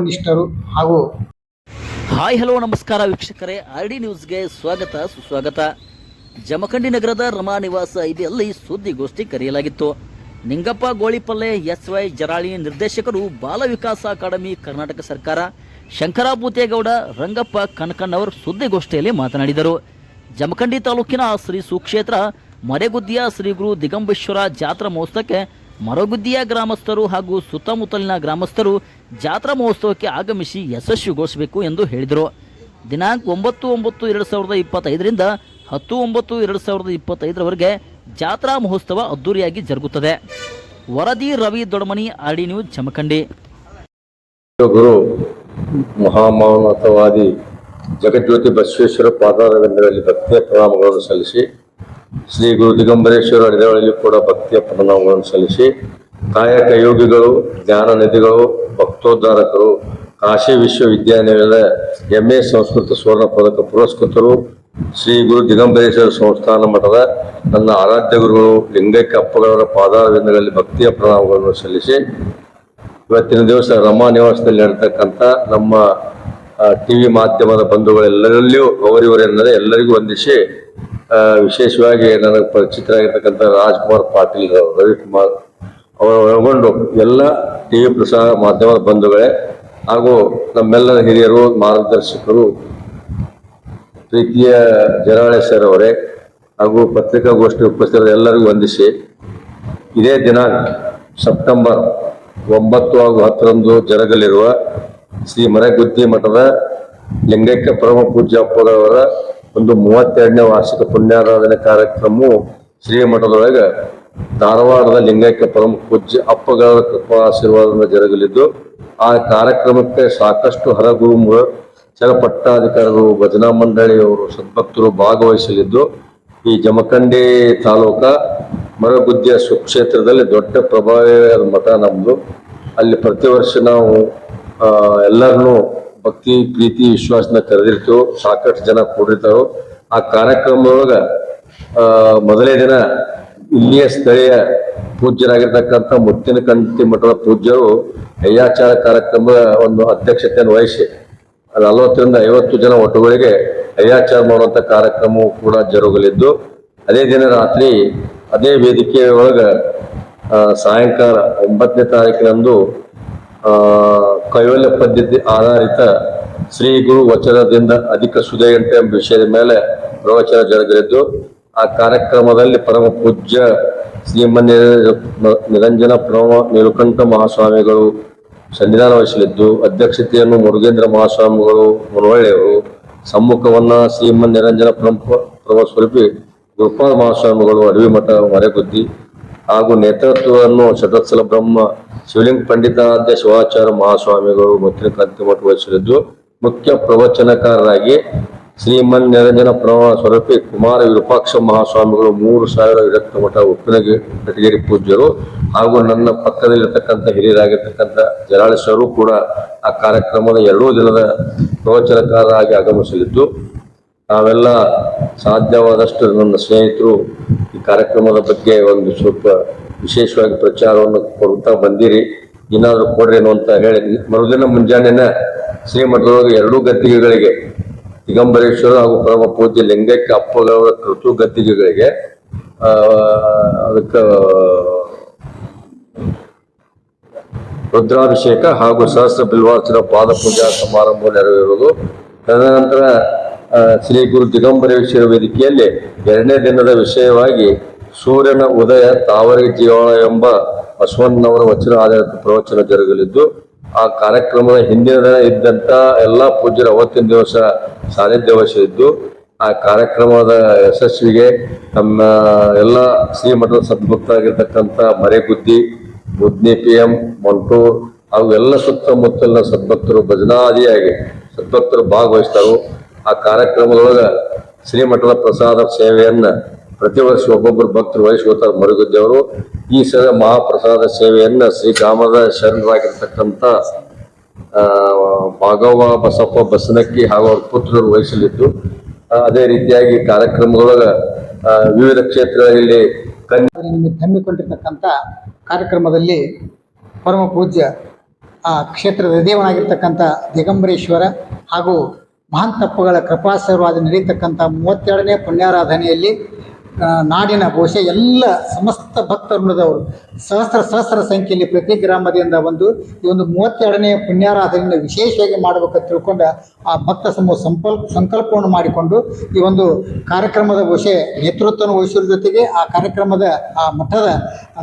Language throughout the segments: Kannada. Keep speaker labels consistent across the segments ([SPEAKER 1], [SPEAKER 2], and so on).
[SPEAKER 1] ತಪೋನಿಷ್ಠರು ಹಾಗೂ
[SPEAKER 2] ಹಾಯ್, ಹಲೋ, ನಮಸ್ಕಾರ ವೀಕ್ಷಕರೇ. ಆರ್ ಡಿ ನ್ಯೂಸ್ಗೆ ಸ್ವಾಗತ, ಸುಸ್ವಾಗತ. ಜಮಖಂಡಿ ನಗರದ ರಮಾ ನಿವಾಸ ಇದೆಯಲ್ಲಿ ಸುದ್ದಿಗೋಷ್ಠಿ ಕರೆಯಲಾಗಿತ್ತು. ನಿಂಗಪ್ಪ ಗೋಳಿಪಲ್ಲೆ ಎಸ್ ವೈ ಜರಾಳಿ ನಿರ್ದೇಶಕರು ಬಾಲ ವಿಕಾಸ ಅಕಾಡೆಮಿ ಕರ್ನಾಟಕ ಸರ್ಕಾರ, ಶಂಕರಾಭೂತೇಗೌಡ, ರಂಗಪ್ಪ ರಂಗಪ್ಪ ಕನಕಣ್ಣವರು ಸುದ್ದಿಗೋಷ್ಠಿಯಲ್ಲಿ ಮಾತನಾಡಿದರು. ಜಮಖಂಡಿ ತಾಲೂಕಿನ ಶ್ರೀ ಸುಕ್ಷೇತ್ರ ಮರೆಗುದ್ದಿಯ ಶ್ರೀ ಗುರು ದಿಗಂಬೇಶ್ವರ ಜಾತ್ರಾ ಮಹೋತ್ಸವಕ್ಕೆ ಮರಗುದ್ದಿಯ ಗ್ರಾಮಸ್ಥರು ಹಾಗೂ ಸುತ್ತಮುತ್ತಲಿನ ಗ್ರಾಮಸ್ಥರು ಜಾತ್ರಾ ಮಹೋತ್ಸವಕ್ಕೆ ಆಗಮಿಸಿ ಯಶಸ್ವಿಗೊಳಿಸಬೇಕು ಎಂದು ಹೇಳಿದರು. ದಿನಾಂಕ ಒಂಬತ್ತು ಒಂಬತ್ತು ಎರಡು ಸಾವಿರದ ಇಪ್ಪತ್ತೈದರಿಂದ ಹತ್ತು ಒಂಬತ್ತು ಎರಡು ಸಾವಿರದ ಇಪ್ಪತ್ತೈದರವರೆಗೆ ಜಾತ್ರಾ ಮಹೋತ್ಸವ ಅದ್ದೂರಿಯಾಗಿ ಜರುಗುತ್ತದೆ. ವರದಿ ರವಿ ದೊಡಮನಿ ಆರ್ಡಿ ನ್ಯೂಸ್, ಜಮಖಂಡಿ.
[SPEAKER 3] ಗುರು ಮಹಾಮಾನತವಾದಿ ಜಗಜ್ಯೋತಿ ಬಸವೇಶ್ವರ ಪಾದಾರವಿಂದಗಳಲ್ಲಿ ಭಕ್ತಿಯ ಪ್ರಣಾಮಗಳನ್ನು ಸಲ್ಲಿಸಿ ಶ್ರೀ ಗುರು ದಿಗಂಬರೇಶ್ವರ ಹೃದಯಗಳಲ್ಲಿ ಕೂಡ ಭಕ್ತಿಯ ಪ್ರಣಾಮಗಳನ್ನು ಸಲ್ಲಿಸಿ ಕಾಯಕ ಯೋಗಿಗಳು, ಜ್ಞಾನ ನಿಧಿಗಳು, ಭಕ್ತೋದ್ಧಾರಕರು, ಕಾಶಿ ವಿಶ್ವವಿದ್ಯಾನಿಲಯದ ಎಂ ಎ ಸಂಸ್ಕೃತ ಸುವರ್ಣ ಪದಕ ಪುರಸ್ಕೃತರು, ಶ್ರೀ ಗುರು ದಿಗಂಬರೇಶ್ವರ ಸಂಸ್ಥಾನ ಮಠದ ನನ್ನ ಆರಾಧ್ಯ ಗುರುಗಳು, ಲಿಂಗೈಕ್ಯ ಅಪ್ಪಗಳವರ ಪಾದಾರವಿಂದಗಳಲ್ಲಿ ಭಕ್ತಿಯ ಪ್ರಣಾಮಗಳನ್ನು ಸಲ್ಲಿಸಿ ಇವತ್ತಿನ ದಿವಸ ರಮಾ ನಿವಾಸದಲ್ಲಿ ನಡೆತಕ್ಕಂಥ ನಮ್ಮ ಟಿವಿ ಮಾಧ್ಯಮದ ಬಂಧುಗಳೆಲ್ಲರಲ್ಲಿಯೂ ಅವರಿವರೆನ್ನದೇ ಎಲ್ಲರಿಗೂ ವಂದಿಸಿ ವಿಶೇಷವಾಗಿ ನನಗೆ ಪರಿಚಿತರಾಗಿರ್ತಕ್ಕಂಥ ರಾಜ್ಕುಮಾರ್ ಪಾಟೀಲ್ ರವಿಕುಮಾರ್ ಅವರು ಒಳಗೊಂಡು ಎಲ್ಲ ಟಿವಿ ಪ್ರಸಾರ ಮಾಧ್ಯಮದ ಬಂಧುಗಳೇ ಹಾಗೂ ನಮ್ಮೆಲ್ಲರ ಹಿರಿಯರು, ಮಾರ್ಗದರ್ಶಕರು, ಪ್ರೀತಿಯ ಜರಾಳೆ ಸರ್ ಅವರೇ ಹಾಗೂ ಪತ್ರಿಕಾಗೋಷ್ಠಿ ಉಪಸ್ಥಿತರ ಎಲ್ಲರಿಗೂ ವಂದಿಸಿ, ಇದೇ ದಿನಾಂಕ ಸೆಪ್ಟೆಂಬರ್ ಒಂಬತ್ತು ಹಾಗೂ ಹತ್ತರಂದು ಜರಗಲಿರುವ ಶ್ರೀ ಮರಗುದ್ದಿ ಮಠದ ಲಿಂಗೈಕ್ಯ ಪರಮ ಪೂಜ್ಯಪ್ಪದವರ ಒಂದು ಮೂವತ್ತೆರಡನೇ ವಾರ್ಷಿಕ ಪುಣ್ಯಾರಾಧನೆ ಕಾರ್ಯಕ್ರಮವು ಶ್ರೀ ಮಠದೊಳಗೆ ಧಾರವಾಡದ ಲಿಂಗೈಕ್ಯ ಪರಮ ಪೂಜ್ಯ ಅಪ್ಪಗಳ ಕೃಪಾ ಆಶೀರ್ವಾದದಿಂದ ಜರುಗಲಿದ್ದು, ಆ ಕಾರ್ಯಕ್ರಮಕ್ಕೆ ಸಾಕಷ್ಟು ಹರಗುರು ಚರ ಪಟ್ಟಾಧಿಕಾರಿಗಳು, ಭಜನಾ ಮಂಡಳಿಯವರು, ಸದ್ಭಕ್ತರು ಭಾಗವಹಿಸಲಿದ್ದು, ಈ ಜಮಖಂಡಿ ತಾಲೂಕ ಮರಗುದ್ದಿಯ ಸುಕ್ಷೇತ್ರದಲ್ಲಿ ದೊಡ್ಡ ಪ್ರಭಾವಿಯಾದ ಮಠ ನಮ್ಮದು ಅಲ್ಲಿ ಪ್ರತಿ ವರ್ಷ ನಾವು ಎಲ್ಲರನ್ನೂ ಭಕ್ತಿ ಪ್ರೀತಿ ವಿಶ್ವಾಸದಿಂದ ಕರೆದಿರ್ತೇವೆ ಸಾಕಷ್ಟು ಜನ ಕೂಡಿರ್ತಾರೋ ಆ ಕಾರ್ಯಕ್ರಮದೊಳಗ ಮೊದಲೇ ದಿನ ಇಲ್ಲಿಯ ಸ್ಥಳೀಯ ಪೂಜ್ಯರಾಗಿರ್ತಕ್ಕಂಥ ಮುತ್ತಿನ ಕಂತಿ ಮಠದ ಪೂಜ್ಯರು ಅಯ್ಯಾಚಾರ ಕಾರ್ಯಕ್ರಮದ ಒಂದು ಅಧ್ಯಕ್ಷತೆಯನ್ನು ವಹಿಸಿ ನಲವತ್ತರಿಂದ ಐವತ್ತು ಜನ ಒಟ್ಟುಗಳಿಗೆ ಅಯ್ಯಾಚಾರ ಮಾಡುವಂಥ ಕಾರ್ಯಕ್ರಮವು ಕೂಡ ಜರುಗಲಿದ್ದು ಅದೇ ದಿನ ರಾತ್ರಿ ಅದೇ ವೇದಿಕೆ ಒಳಗ ಆ, ಸಾಯಂಕಾಲ ಒಂಬತ್ತನೇ ತಾರೀಕಿನಂದು ಕೈವಲ್ಯ ಪದ್ಧತಿ ಆಧಾರಿತ ಶ್ರೀ ಗುರು ವಚನದಿಂದ ಅಧಿಕ ಸುದಯಂತೆ ಎಂಬ ವಿಷಯದ ಮೇಲೆ ಪ್ರವಚನ ಜರುಗಲಿದ್ದು, ಆ ಕಾರ್ಯಕ್ರಮದಲ್ಲಿ ಪರಮ ಪೂಜ್ಯ ಶ್ರೀಮನ್ಯ ನಿರಂಜನ ಪ್ರಣವ ನೀಲಕಂಠ ಮಹಾಸ್ವಾಮಿಗಳು ಸನ್ನಿಧಾನ ವಹಿಸಲಿದ್ದು ಅಧ್ಯಕ್ಷತೆಯನ್ನು ಮುರುಗೇಂದ್ರ ಮಹಾಸ್ವಾಮಿಗಳು ಮುನವಳ್ಳಿಯವರು ಸಮ್ಮುಖವನ್ನ ಶ್ರೀಮನ್ ನಿರಂಜನ ಪ್ರಮುಖ ಪ್ರಭ ಸ್ವರೂಪಿ ಗುರುಪಾದ ಮಹಾಸ್ವಾಮಿಗಳು ಅಡವಿ ಮಠ ಮರೆಗುದ್ದಿ ಹಾಗೂ ನೇತೃತ್ವವನ್ನು ಶತತ್ಸಲ ಬ್ರಹ್ಮ ಶಿವಲಿಂಗ ಪಂಡಿತಾದ್ಯ ಶಿವಾಚಾರ್ಯ ಮಹಾಸ್ವಾಮಿಗಳು ಮತ್ತು ಕಾಂತಿ ಮಠ ವಹಿಸಲಿದ್ದು, ಮುಖ್ಯ ಪ್ರವಚನಕಾರರಾಗಿ ಶ್ರೀಮನ್ ನಿರಂಜನ ಪ್ರಮಾಣ ಸ್ವರೂಪಿ ಕುಮಾರ ವಿರೂಪಾಕ್ಷ ಮಹಾಸ್ವಾಮಿಗಳು ಮೂರು ಸಾವಿರ ವಿರಕ್ತ ಮಠ ಉಪ್ಪಿನಗಿ ಕಟಗೇರಿ ಪೂಜ್ಯರು ಹಾಗೂ ನನ್ನ ಪಕ್ಕದಲ್ಲಿರತಕ್ಕಂಥ ಹಿರಿಯರಾಗಿರ್ತಕ್ಕಂಥ ಜಲಾಳಿಸರು ಕೂಡ ಆ ಕಾರ್ಯಕ್ರಮದ ಎರಡೂ ದಿನದ ಪ್ರವಚನಕಾರರಾಗಿ ಆಗಮಿಸಲಿದ್ದು, ನಾವೆಲ್ಲ ಸಾಧ್ಯವಾದಷ್ಟು ನನ್ನ ಸ್ನೇಹಿತರು ಕಾರ್ಯಕ್ರಮದ ಬಗ್ಗೆ ಒಂದು ಸ್ವಲ್ಪ ವಿಶೇಷವಾಗಿ ಪ್ರಚಾರವನ್ನು ಕೊಡ್ತಾ ಬಂದಿರಿ. ಏನಾದರೂ ಕೊಡ್ರೇನು ಅಂತ ಹೇಳಿ. ಮರುದಿನ ಮುಂಜಾನೆನ ಶ್ರೀಮಠದೊಳಗೆ ಎರಡೂ ಗದ್ದಿಗೆಗಳಿಗೆ ದಿಗಂಬರೇಶ್ವರ ಹಾಗೂ ಪರಮ ಪೂಜ್ಯ ಲಿಂಗಕ್ಕೆ ಅಪ್ಪಗಳವರ ಕೃತು ಗದ್ದಿಗೆಗಳಿಗೆ ಅದಕ್ಕೆ ರುದ್ರಾಭಿಷೇಕ ಹಾಗೂ ಸಹಸ್ರ ಬಿಲ್ವಾರ್ಚನ ಪಾದ ಪೂಜಾ ಸಮಾರಂಭ ನೆರವೇರುವುದು. ತದನಂತರ ಶ್ರೀ ಗುರು ದಿಗಂಬರೇಶ್ವರ ವೇದಿಕೆಯಲ್ಲಿ ಎರಡನೇ ದಿನದ ವಿಷಯವಾಗಿ ಸೂರ್ಯನ ಉದಯ ತಾವರಿ ಜೀವಾಳ ಎಂಬ ಬಸವಣ್ಣವರ ವಚನ ಆಧಾರಿತ ಪ್ರವಚನ ಜರುಗಲಿದ್ದು, ಆ ಕಾರ್ಯಕ್ರಮದ ಹಿಂದಿನ ದಿನ ಇದ್ದಂತ ಎಲ್ಲಾ ಪೂಜ್ಯರ ಅವತ್ತಿನ ದಿವಸ ಸಾನ್ನಿಧ್ಯ ಇದ್ದು ಆ ಕಾರ್ಯಕ್ರಮದ ಯಶಸ್ವಿಗೆ ನಮ್ಮ ಎಲ್ಲ ಶ್ರೀಮಠದ ಸದ್ಭಕ್ತರಾಗಿರ್ತಕ್ಕಂಥ ಮರೆಗುದ್ದಿ ಬುದ್ನಿ ಪಿ ಎಂ ಮಂಟೂರ್ ಹಾಗೂ ಎಲ್ಲ ಸುತ್ತಮುತ್ತಲಿನ ಸದ್ಭಕ್ತರು ಭಜನಾದಿಯಾಗಿ ಸದ್ಭಕ್ತರು ಭಾಗವಹಿಸ್ತಾರು. ಆ ಕಾರ್ಯಕ್ರಮದೊಳಗ ಶ್ರೀಮಠದ ಪ್ರಸಾದ ಸೇವೆಯನ್ನ ಪ್ರತಿ ವರ್ಷ ಒಬ್ಬೊಬ್ಬರು ಭಕ್ತರು ವಹಿಸ್ಕೋತಾರೆ ಮರುಗುದ್ದೆಯವರು. ಈ ಸಲ ಮಹಾಪ್ರಸಾದ ಸೇವೆಯನ್ನ ಶ್ರೀ ಗ್ರಾಮದ ಶರಣರಾಗಿರ್ತಕ್ಕಂಥ ಭಾಗವ ಬಸಪ್ಪ ಬಸನಕ್ಕಿ ಹಾಗೂ ಅವ್ರ ಪುತ್ರರು ವಹಿಸಲಿದ್ದು ಅದೇ ರೀತಿಯಾಗಿ ಕಾರ್ಯಕ್ರಮದೊಳಗ ವಿವಿಧ ಕ್ಷೇತ್ರಗಳಲ್ಲಿ
[SPEAKER 1] ಹಮ್ಮಿಕೊಂಡಿರ್ತಕ್ಕಂಥ ಕಾರ್ಯಕ್ರಮದಲ್ಲಿ ಪರಮ ಪೂಜ್ಯ ಆ, ಕ್ಷೇತ್ರದ ದೇವನಾಗಿರ್ತಕ್ಕಂಥ ದಿಗಂಬರೇಶ್ವರ ಹಾಗೂ ಮಹಾಂತಪ್ಪಗಳ ಕೃಪಾಶೀರ್ವಾದ ನಡೀತಕ್ಕಂಥ ಮೂವತ್ತೆರಡನೇ ಪುಣ್ಯಾರಾಧನೆಯಲ್ಲಿ ನಾಡಿನ ಬಹುಶಃ ಎಲ್ಲ ಸಮಸ್ತ ಭಕ್ತವೃಂದದವರು ಸಹಸ್ರ ಸಹಸ್ರ ಸಂಖ್ಯೆಯಲ್ಲಿ ಪ್ರತಿ ಗ್ರಾಮದಿಂದ ಒಂದು ಈ ಒಂದು ಮೂವತ್ತೆರಡನೇ ಪುಣ್ಯಾರಾಧನೆಯನ್ನು ವಿಶೇಷವಾಗಿ ಮಾಡಬೇಕಂತ ತಿಳ್ಕೊಂಡು ಆ ಭಕ್ತ ಸಮೂಹ ಸಂಕಲ್ಪ ಸಂಕಲ್ಪವನ್ನು ಮಾಡಿಕೊಂಡು ಈ ಒಂದು ಕಾರ್ಯಕ್ರಮದ ಬಹುಶಃ ನೇತೃತ್ವವನ್ನು ವಹಿಸುವ ಜೊತೆಗೆ ಆ ಕಾರ್ಯಕ್ರಮದ ಆ ಮಠದ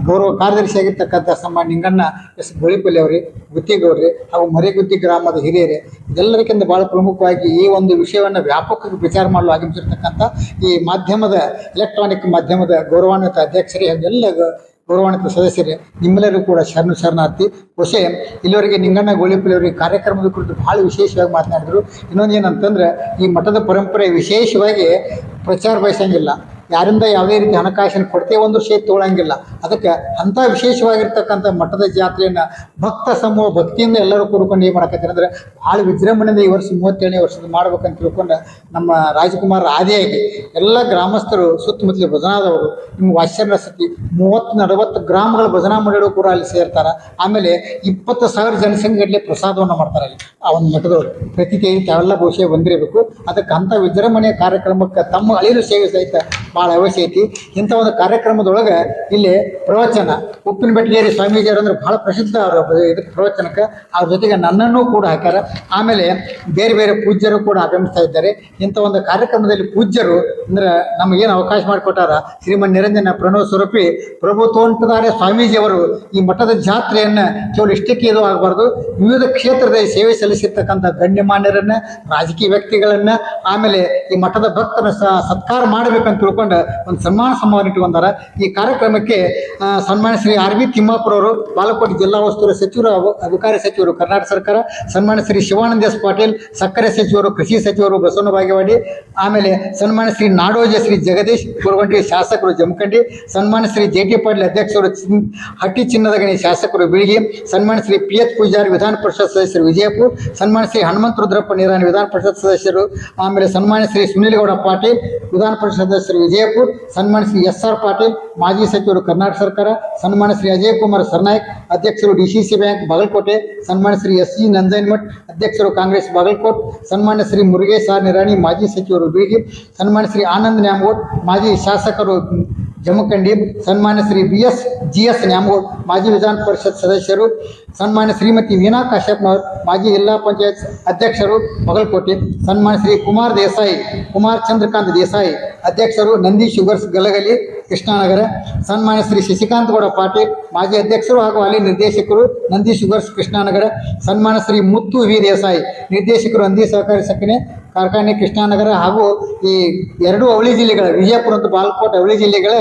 [SPEAKER 1] ಗೌರವ ಕಾರ್ಯದರ್ಶಿಯಾಗಿರ್ತಕ್ಕಂಥ ಸಮ್ಮ ನಿಂಗಣ್ಣ ಎಸ್ ಗೋಳಿಪಲ್ಲಿ ಅವರೇ ಗುತ್ತಿಗೌಡ್ರಿ ಹಾಗೂ ಮರೆಗುತ್ತಿ ಗ್ರಾಮದ ಹಿರಿಯರೇ, ಇದೆಲ್ಲದಕ್ಕಿಂತ ಭಾಳ ಪ್ರಮುಖವಾಗಿ ಈ ಒಂದು ವಿಷಯವನ್ನು ವ್ಯಾಪಕವಾಗಿ ಪ್ರಚಾರ ಮಾಡಲು ಆಗಮಿಸಿರ್ತಕ್ಕಂಥ ಈ ಮಾಧ್ಯಮದ ಎಲೆಕ್ಟ್ರಾನಿಕ್ ಮಾಧ್ಯಮದ ಗೌರವಾನ್ವಿತ ಅಧ್ಯಕ್ಷರೇ ಎಲ್ಲ ಗೌರವಾನ್ವಿತ ಸದಸ್ಯರೇ, ನಿಮ್ಮೆಲ್ಲರೂ ಕೂಡ ಶರಣು ಶರಣಾರ್ಥಿ. ಹೊಸೆ ಇಲ್ಲಿವರೆಗೆ ನಿಂಗಣ್ಣ ಗೋಳಿಪಲ್ಲಿ ಕಾರ್ಯಕ್ರಮದ ಕುರಿತು ಭಾಳ ವಿಶೇಷವಾಗಿ ಮಾತನಾಡಿದರು. ಇನ್ನೊಂದು ಏನಂತಂದ್ರೆ, ಈ ಮಠದ ಪರಂಪರೆ ವಿಶೇಷವಾಗಿ ಪ್ರಚಾರ ಬಯಸಂಗಿಲ್ಲ. ಯಾರಿಂದ ಯಾವುದೇ ರೀತಿ ಹಣಕಾಸಿನ ಕೊರತೆ ಒಂದು ಶೇ ತೊಗೊಳಂಗಿಲ್ಲ ಅದಕ್ಕೆ ಅಂಥ ವಿಶೇಷವಾಗಿರ್ತಕ್ಕಂಥ ಮಠದ ಜಾತ್ರೆಯನ್ನು ಭಕ್ತ ಸಮೂಹ ಭಕ್ತಿಯಿಂದ ಎಲ್ಲರೂ ಕೂಡ್ಕೊಂಡು ಏನು ಮಾಡಕತ್ತಾರೆ ಅಂದರೆ ಭಾಳ ವಿಜೃಂಭಣೆಯಿಂದ ಈ ವರ್ಷ ಮೂವತ್ತೇಳನೇ ವರ್ಷದ ಮಾಡ್ಬೇಕಂತ ತಿಳ್ಕೊಂಡು ನಮ್ಮ ರಾಜಕುಮಾರ್ ಆದಿಯಾಗಿ ಎಲ್ಲ ಗ್ರಾಮಸ್ಥರು ಸುತ್ತಮುತ್ತಲ ಭಜನಾದವರು ನಿಮ್ಮ ವಾಶ್ಯರ ಸತಿ ಮೂವತ್ತು ನಲವತ್ತು ಗ್ರಾಮಗಳ ಭಜನಾ ಮಂಡಳಿಗಳು ಕೂಡ ಅಲ್ಲಿ ಸೇರ್ತಾರೆ. ಆಮೇಲೆ ಇಪ್ಪತ್ತು ಸಾವಿರ ಜನಸಂಖ್ಯೆಗಟ್ಟಲೆ ಪ್ರಸಾದವನ್ನು ಮಾಡ್ತಾರೆ ಅಲ್ಲಿ. ಆ ಒಂದು ಮಠದವರು. ಪ್ರತಿ ತಾವೆಲ್ಲ ಬಹುಶಃ ಬಂದಿರಬೇಕು ಅದಕ್ಕೆ ಅಂಥ ವಿಜೃಂಭಣೆಯ ಕಾರ್ಯಕ್ರಮಕ್ಕೆ ತಮ್ಮ ಅಳಿಲು ಸೇವೆ ಸಹಿತ ಭಾಳ ಅವಶ್ಯ ಐತಿ ಇಂಥ ಒಂದು ಕಾರ್ಯಕ್ರಮದೊಳಗೆ ಇಲ್ಲಿ ಪ್ರವಚನ. ಉಪ್ಪಿನ ಬೆಟ್ಟಗೇರಿ ಸ್ವಾಮೀಜಿಯವರು ಅಂದ್ರೆ ಭಾಳ ಪ್ರಸಿದ್ಧ ಅವರು ಇದಕ್ಕೆ ಪ್ರವಚನಕ್ಕೆ. ಅವ್ರ ಜೊತೆಗೆ ನನ್ನನ್ನು ಕೂಡ ಹಾಕ್ಯಾರ. ಆಮೇಲೆ ಬೇರೆ ಬೇರೆ ಪೂಜ್ಯರು ಕೂಡ ಆಗಮಿಸ್ತಾ ಇದ್ದಾರೆ. ಇಂಥ ಒಂದು ಕಾರ್ಯಕ್ರಮದಲ್ಲಿ ಪೂಜ್ಯರು ಅಂದ್ರೆ ನಮಗೇನು ಅವಕಾಶ ಮಾಡಿಕೊಟ್ಟಾರ? ಶ್ರೀಮನ್ ನಿರಂಜನ ಪ್ರಣವ ಸ್ವರೂಪಿ, ಪ್ರಭು ತೋಂಟದಾರೆ ಸ್ವಾಮೀಜಿಯವರು ಈ ಮಠದ ಜಾತ್ರೆಯನ್ನು ಕೇವಲ ಇಷ್ಟಕ್ಕೆ ಇದು ಆಗಬಾರ್ದು. ವಿವಿಧ ಕ್ಷೇತ್ರದಲ್ಲಿ ಸೇವೆ ಸಲ್ಲಿಸಿರ್ತಕ್ಕಂಥ ಗಣ್ಯಮಾನ್ಯರನ್ನ, ರಾಜಕೀಯ ವ್ಯಕ್ತಿಗಳನ್ನ, ಆಮೇಲೆ ಈ ಮಠದ ಭಕ್ತನ ಸತ್ಕಾರ ಮಾಡಬೇಕಂತ ತಿಳ್ಕೊಂಡು ಒಂದು ಸನ್ಮಾನ ಸಮಾರಂಭ ಇಟ್ಕೊಂಡಾರ ಈ ಕಾರ್ಯಕ್ರಮಕ್ಕೆ ಸನ್ಮಾನ ಶ್ರೀ ಆರ್ ವಿ ತಿಮ್ಮಾಪುರ ಅವರು ಬಾಲಕೋಟೆ ಜಿಲ್ಲಾ ಉಸ್ತುವಾರಿ ಸಚಿವರು ಅಬಕಾರಿ ಸಚಿವರು, ಕರ್ನಾಟಕ ಸರ್ಕಾರ ಸನ್ಮಾನ ಶ್ರೀ ಶಿವಾನಂದ ಎಸ್ ಪಾಟೀಲ್, ಸಕ್ಕರೆ ಸಚಿವರು, ಕೃಷಿ ಸಚಿವರು ಬಸವನ ಬಾಗೇವಾಡಿ, ಆಮೇಲೆ ಸನ್ಮಾನ ಶ್ರೀ ನಾಡೋಜ ಶ್ರೀ ಜಗದೀಶ್ ಕುರವಂಟಿ ಶಾಸಕರು ಜಮಖಂಡಿ ಸನ್ಮಾನ ಶ್ರೀ ಜೆ ಟಿ ಪಾಟೀಲ್ ಅಧ್ಯಕ್ಷರು ಹಟ್ಟಿ ಚಿನ್ನದ ಗಣಿ ಶಾಸಕರು ಬಿಳಿಗಿ ಸನ್ಮಾನ ಶ್ರೀ ಪಿ ಎಚ್ ಪೂಜಾರಿ ವಿಧಾನ ಪರಿಷತ್ ಸದಸ್ಯರು ವಿಜಯಪುರ ಸನ್ಮಾನ ಶ್ರೀ ಹನುಮಂತ ರುದ್ರಪ್ಪ ನಿರಾಣಿ ವಿಧಾನ ಪರಿಷತ್ ಸದಸ್ಯರು, ಆಮೇಲೆ ಸನ್ಮಾನ ಶ್ರೀ ಸುನೀಲಗೌಡ ಪಾಟೀಲ್ ವಿಧಾನ ಪರಿಷತ್ ಸದಸ್ಯರು ವಿಜಯಪುರ ಸನ್ಮಾನ್ಯ ಶ್ರೀ ಎಸ್ ಆರ್ ಪಾಟೀಲ್, ಮಾಜಿ ಸಚಿವರು ಕರ್ನಾಟಕ ಸರ್ಕಾರ ಸನ್ಮಾನ ಶ್ರೀ ಅಜಯ್ ಕುಮಾರ್ ಸರ್ನಾಯಕ್, ಅಧ್ಯಕ್ಷರು D C C bank Bagalkot ಸನ್ಮಾನ ಶ್ರೀ ಎಸ್ ಜಿ ನಂಜನಮಠ್ ಅಧ್ಯಕ್ಷರು ಕಾಂಗ್ರೆಸ್ ಬಾಗಲಕೋಟ್ ಸನ್ಮಾನ ಶ್ರೀ ಮುರುಗೇಶ್ ಆರ್ ನಿರಾಣಿ, ಮಾಜಿ ಸಚಿವರು ಬೀಳಿಗಿ ಸನ್ಮಾನ ಶ್ರೀ ಆನಂದ್ ನ್ಯಾಮಗೋಡ್, ಮಾಜಿ ಶಾಸಕರು ಜಮಖಂಡಿ ಸನ್ಮಾನ್ಯ Shri B S G S Nyamagoud ಮಾಜಿ ವಿಧಾನ ಪರಿಷತ್ ಸದಸ್ಯರು, ಸನ್ಮಾನ್ಯ ಶ್ರೀಮತಿ ವೀಣಾ ಕಾಶ್ಯಪ್ನವರು, ಮಾಜಿ ಜಿಲ್ಲಾ ಪಂಚಾಯತ್ ಅಧ್ಯಕ್ಷರು ಬಾಗಲಕೋಟೆ, ಸನ್ಮಾನ್ಯ ಶ್ರೀ ಕುಮಾರ್ ದೇಸಾಯಿ, ಕುಮಾರ್ ಚಂದ್ರಕಾಂತ್ ದೇಸಾಯಿ, ಅಧ್ಯಕ್ಷರು ನಂದಿ ಶುಗರ್ಸ್ ಗಲಗಲಿ, ಕೃಷ್ಣನಗರ, ಸನ್ಮಾನ್ಯ ಶ್ರೀ ಶಶಿಕಾಂತ್ ಗೌಡ ಪಾಟೀಲ್, ಮಾಜಿ ಅಧ್ಯಕ್ಷರು ಹಾಗೂ ಅಲ್ಲಿ ನಿರ್ದೇಶಕರು ನಂದಿ ಶುಗರ್ಸ್ ಕೃಷ್ಣಾನಗರ, ಸನ್ಮಾನ್ಯ ಶ್ರೀ ಮುತ್ತು ವಿ ದೇಸಾಯಿ, ನಿರ್ದೇಶಕರು ನಂದಿ ಸಹಕಾರಿ ಸಕ್ಕರೆ ಕಾರ್ಖಾನೆ ಕೃಷ್ಣಾನಗರ ಹಾಗೂ ಈ ಎರಡು ಅವಳಿ ಜಿಲ್ಲೆಗಳ, ವಿಜಯಪುರ ಮತ್ತು ಬಾಲ್ಕೋಟ್ ಅವಳಿ ಜಿಲ್ಲೆಗಳ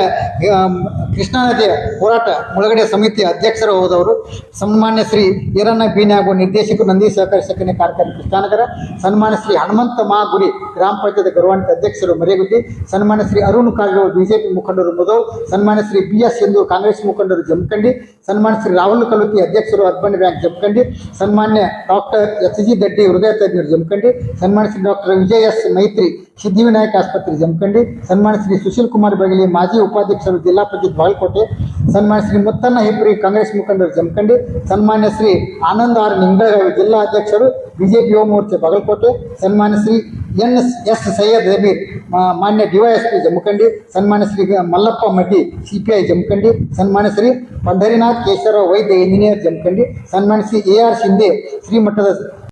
[SPEAKER 1] ಕೃಷ್ಣಾ ನದಿಯ ಹೋರಾಟ ಮುಳುಗಡೆ ಸಮಿತಿ ಅಧ್ಯಕ್ಷರು ಹೋದವರು. ಸನ್ಮಾನ್ಯ ಶ್ರೀ ಈರಣ್ಣ ಬೀನಾಗು ನಿರ್ದೇಶಕರು ನಂದಿ ಸಹಕಾರಿ ಸಕ್ಕರೆ ಕಾರ್ಖಾನೆ ಕೃಷ್ಣಾನಗರ. ಸನ್ಮಾನ್ಯ ಶ್ರೀ ಹನುಮಂತ ಮಾ ಗುಡಿ ಗ್ರಾಮ ಪಂಚಾಯತ್ ಗೌರವಾನ್ವಿತ ಅಧ್ಯಕ್ಷರು ಮರೇಗುದ್ದಿ ಸನ್ಮಾನ್ಯ ಶ್ರೀ ಅರುಣ್ ಕಾರಜೋಳ ಬಿಜೆಪಿ ಮುಖಂಡರು ಮುದೋಳ್ ಸನ್ಮಾನ್ಯ ಶ್ರೀ ಬಿ ಎಸ್ ಸಿಂಧು ಕಾಂಗ್ರೆಸ್ ಮುಖಂಡರು ಜಮಖಂಡಿ. ಸನ್ಮಾನ್ಯ ಶ್ರೀ ರಾಹುಲ್ ಕಲುತಿ ಅಧ್ಯಕ್ಷರು ಅರ್ಬನ್ ಬ್ಯಾಂಕ್ ಜಮಖಂಡಿ. ಸನ್ಮಾನ್ಯ ಡಾಕ್ಟರ್ ಎಸ್ ಜಿ ದಡ್ಡಿ ಹೃದಯ ತಜ್ಞರು ಜಮಖಂಡಿ. ಸನ್ಮಾನ್ಯ ಶ್ರೀ ಡಾಕ್ಟರ್ ವಿಜಯ್ ಎಸ್ ಮೈತ್ರಿ ಸಿದ್ಧಿವಿನಾಯಕ ಆಸ್ಪತ್ರೆ ಜಮಖಂಡಿ ಸನ್ಮಾನ ಶ್ರೀ ಸುಶೀಲ್ ಕುಮಾರ್ ಬಗಲಿ ಮಾಜಿ ಉಪಾಧ್ಯಕ್ಷರು ಜಿಲ್ಲಾ ಪಂಚಾಯತ್ ಬಾಗಲಕೋಟೆ, ಸನ್ಮಾನ್ಯ ಶ್ರೀ ಮುತ್ತಣ್ಣ ಹೆಬ್ರಿ ಕಾಂಗ್ರೆಸ್ ಮುಖಂಡರು ಜಮಖಂಡಿ, ಸನ್ಮಾನ್ಯ ಶ್ರೀ ಆನಂದ್ ಆರ್ ನಿಂಗಳಗಾವಿ ಜಿಲ್ಲಾ ಅಧ್ಯಕ್ಷರು ಬಿಜೆಪಿ ಯುವ ಮೋರ್ಚೆ ಬಾಗಲಕೋಟೆ, ಸನ್ಮಾನ್ಯ ಶ್ರೀ ಎನ್ ಎಸ್ ಸೈಯದ್ ಮಾ- ಮಾನ್ಯ ಡಿವೈಎಸ್ಪಿ ಜಮಖಂಡಿ ಸನ್ಮಾನ Shri Mallappa Maddi C P I Jamakhandi ಸನ್ಮಾನ ಶ್ರೀ ಪಂಢರಿನಾಥ್ ಕೇಶವರಾವ್ ವೈದ್ಯ ಇಂಜಿನಿಯರ್ ಜಮಖಂಡಿ, ಸನ್ಮಾನ್ಯ ಶ್ರೀ ಎ ಆರ್ ಶಿಂದೆ ಶ್ರೀಮಠದ